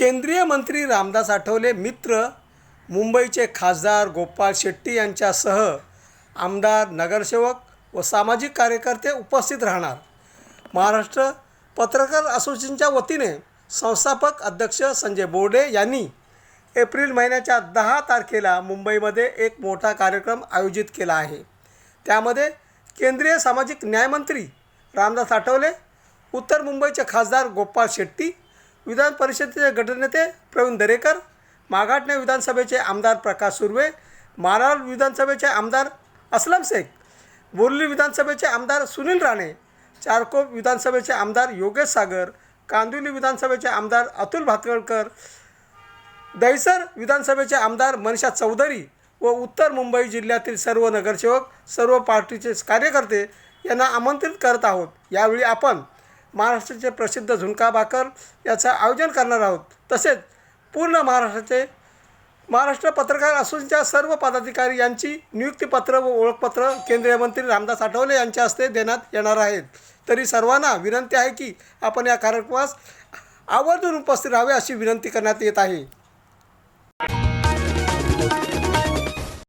केंद्रीय मंत्री रामदास आठवले मित्र मुंबईचे खासदार गोपाळ शेट्टी यांच्यासह आमदार नगरसेवक व सामाजिक कार्यकर्ते उपस्थित राहणार. महाराष्ट्र पत्रकार असोसिएशनच्या वतीने संस्थापक अध्यक्ष संजय बोर्डे यांनी एप्रिल महिन्याच्या दहा तारखेला मुंबईमध्ये एक मोठा कार्यक्रम आयोजित केला आहे. त्यामध्ये केंद्रीय सामाजिक न्यायमंत्री रामदास आठवले उत्तर मुंबईचे खासदार गोपाळ शेट्टी विधान परिषदेचे गटनेते प्रवीण दरेकर मागाटणे विधानसभेचे आमदार प्रकाश सुर्वे माराळ विधानसभेचे आमदार असलम शेख बोर्ली विधानसभेचे आमदार सुनील राणे चारकोप विधानसभेचे आमदार योगेश सागर कांदिवली विधानसभेचे आमदार अतुल भातकळकर दहिसर विधानसभेचे आमदार मनीषा चौधरी व उत्तर मुंबई जिल्ह्यातील सर्व नगरसेवक सर्व पार्टीचे कार्यकर्ते यांना आमंत्रित करत आहोत. यावेळी आपण महाराष्ट्राचे प्रसिद्ध झुणका भाकर याचं आयोजन करणार आहोत. तसेच पूर्ण महाराष्ट्राचे महाराष्ट्र पत्रकार असोसिएशनच्या सर्व पदाधिकारी यांची नियुक्तीपत्र व ओळखपत्र केंद्रीय मंत्री रामदास आठवले यांच्या हस्ते देण्यात येणार आहेत. तरी सर्वांना विनंती आहे की आपण या कार्यक्रमास आवर्जून उपस्थित राहावे अशी विनंती करण्यात येत आहे.